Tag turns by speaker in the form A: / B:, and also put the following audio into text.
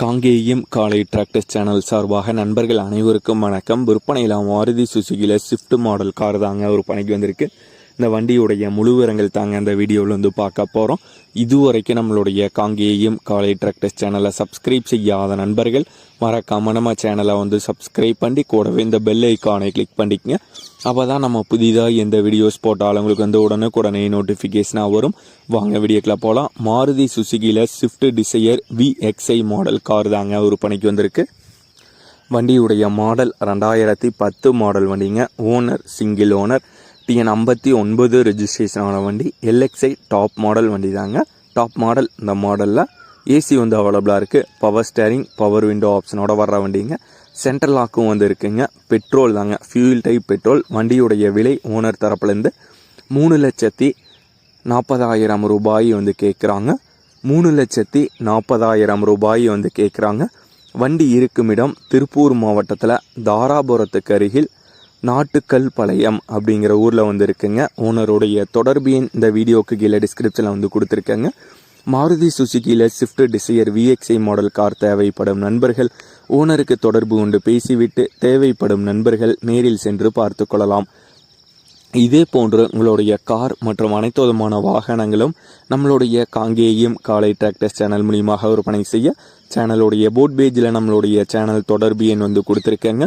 A: காங்கேயம் காலை tractors channel சார்பாக நண்பர்கள் அனைவருக்கும் வணக்கம். விற்பனையில் மாருதி சுசுகியில் ஸ்விஃப்ட் மாடல் கார் தாங்க விற்பனைக்கு வந்திருக்கு. இந்த வண்டியுடைய முழு விவரங்கள் தாங்க அந்த வீடியோவில் வந்து பார்க்க போகிறோம் இதுவரைக்கும் நம்மளுடைய காங்கேயம் காலை டிராக்டர்ஸ் சேனலை சப்ஸ்கிரைப் செய்யாத நண்பர்கள் மறக்காம நம்ம சேனலை வந்து சப்ஸ்கிரைப் பண்ணி கூடவே இந்த பெல் ஐக்கானை கிளிக் பண்ணிக்கங்க. அப்போ தான் நம்ம புதிதாக எந்த வீடியோஸ் போட்டாலும் உங்களுக்கு வந்து உடனுக்குடனே நோட்டிஃபிகேஷனாக வரும். வாங்க வீடியோக்கில் போகலாம் Maruti சுசுகியில் Swift Dzire VXI model car தாங்க விற்பனைக்கு வந்திருக்கு. வண்டியுடைய மாடல் ரெண்டாயிரத்தி பத்து மாடல் வண்டிங்க. ஓனர் சிங்கிள் ஓனர் டிஎன் ஐம்பத்தி ஒன்பது ரெஜிஸ்ட்ரேஷன் ஆன வண்டி எல்எக்ஸ்ஐ டாப் மாடல் வண்டி தாங்க டாப் மாடல் இந்த மாடலில் ஏசி வந்து அவைலபிளாக இருக்குது பவர் ஸ்டேரிங் பவர் விண்டோ ஆப்ஷனோட வர்ற வண்டிங்க. சென்ட்ரல் லாக்கும் வந்து இருக்குங்க. பெட்ரோல் தாங்க. ஃபியூல் டைப் பெட்ரோல் வண்டியுடைய விலை ஓனர் தரப்புலேருந்து மூணு லட்சத்தி நாற்பதாயிரம் ரூபாய் வந்து கேட்குறாங்க மூணு லட்சத்தி நாற்பதாயிரம் ரூபாய் வந்து கேட்குறாங்க வண்டி இருக்குமிடம் திருப்பூர் மாவட்டத்தில் தாராபுரத்துக்கு அருகில் நாட்டுக்கல் பாளையம் அப்படிங்கிற ஊரில் வந்து இருக்குங்க ஓனருடைய தொடர்பு எண் இந்த வீடியோக்கு கீழே டிஸ்கிரிப்ஷனில் வந்து கொடுத்துருக்கேங்க. Maruti சுசுகியில் Swift Dzire VXI model car தேவைப்படும் நண்பர்கள் ஓனருக்கு தொடர்பு கொண்டு பேசிவிட்டு தேவைப்படும் நண்பர்கள் நேரில் சென்று பார்த்து கொள்ளலாம். இதே போன்று உங்களுடைய கார் மற்றும் அனைத்து விதமான வாகனங்களும் நம்மளுடைய காங்கேயம் காலை டிராக்டர்ஸ் சேனல் மூலியமாக விற்பனை செய்ய சேனலுடைய போட் பேஜில் நம்மளுடைய சேனல் தொடர்பு எண் வந்து கொடுத்துருக்கேங்க.